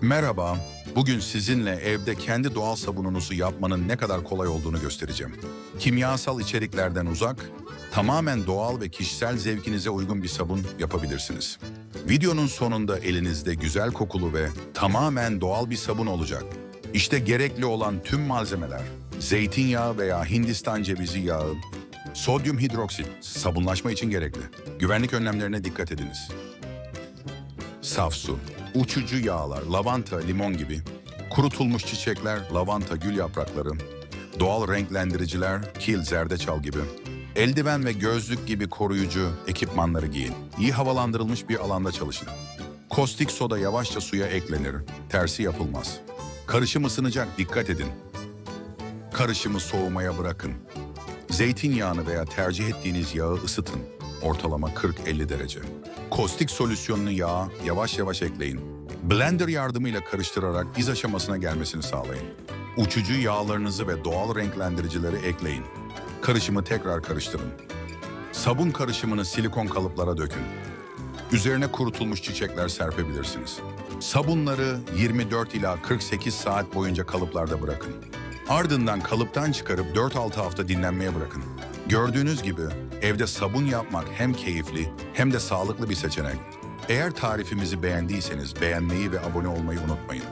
Merhaba, bugün sizinle evde kendi doğal sabununuzu yapmanın ne kadar kolay olduğunu göstereceğim. Kimyasal içeriklerden uzak, tamamen doğal ve kişisel zevkinize uygun bir sabun yapabilirsiniz. Videonun sonunda elinizde güzel kokulu ve tamamen doğal bir sabun olacak. İşte gerekli olan tüm malzemeler, zeytinyağı veya Hindistan cevizi yağı, sodyum hidroksit, sabunlaşma için gerekli. Güvenlik önlemlerine dikkat ediniz. Saf su, uçucu yağlar, lavanta, limon gibi, kurutulmuş çiçekler, lavanta, gül yaprakları, doğal renklendiriciler, kil, zerdeçal gibi, eldiven ve gözlük gibi koruyucu ekipmanları giyin. İyi havalandırılmış bir alanda çalışın. Kostik soda yavaşça suya eklenir, tersi yapılmaz. Karışım ısınacak, dikkat edin. Karışımı soğumaya bırakın. Zeytinyağını veya tercih ettiğiniz yağı ısıtın. Ortalama 40-50 derece. Kostik solüsyonunu yağa yavaş yavaş ekleyin. Blender yardımıyla karıştırarak iz aşamasına gelmesini sağlayın. Uçucu yağlarınızı ve doğal renklendiricileri ekleyin. Karışımı tekrar karıştırın. Sabun karışımını silikon kalıplara dökün. Üzerine kurutulmuş çiçekler serpebilirsiniz. Sabunları 24 ila 48 saat boyunca kalıplarda bırakın. Ardından kalıptan çıkarıp 4-6 hafta dinlenmeye bırakın. Gördüğünüz gibi evde sabun yapmak hem keyifli hem de sağlıklı bir seçenek. Eğer tarifimizi beğendiyseniz beğenmeyi ve abone olmayı unutmayın.